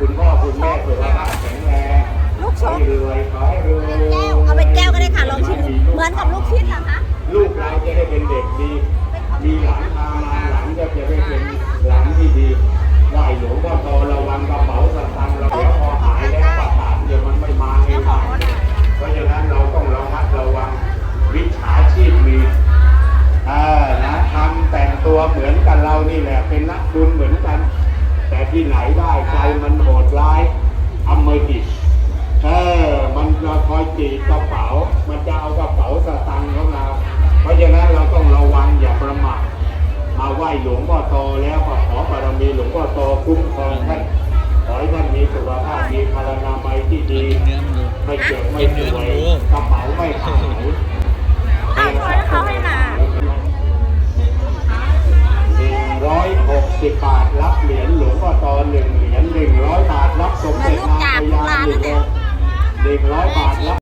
คุณพ่อคุณแม่สุขภาพแข็งแรงลูกชกเวยขอให้รวแก้วเอาเป็นแก้วก็ได้ค่ะลองชิมเหมือนกับลูกชิ้นเหรอคะลูกเราจะได้เป็นเด็กดี มีหลานพามาหลานก็จะได้เป็นหลานที่ดีไหวหลวงพ่อโตระวังกระเป๋าสตางค์เราแล้วพอหายแล้วประสานเดี๋ยวมันไม่มาเองเพราะฉะนั้นเราต้องระมัดระวังวิชาชีพมีเออนะทำแต่งตัวเหมือนกันเรานี่แหละเป็นนักบุญเหมือนกันีกระเป๋า มันจะเอากระเป๋าสตางค์ของเรา เพราะฉะนั้นเราต้องระวังอย่าประมาทมาไหว้หลวงพ่อโตแล้วก็ขอบารมีหลวงพ่อโตคุ้มครองท่านขอให้ท่านมีสุขภาพมีพลานามัยที่ดีไม่เจ็บไม่ป่วยกระเป๋าไม่หายหนึ่งร้อยหกสิบบาทรับเหรียญหลวงพ่อตอนหนึ่งเหรียญหนึ่งร้อยบาทรับสมเด็จนางพญาหนึ่งร้อยบาทรับ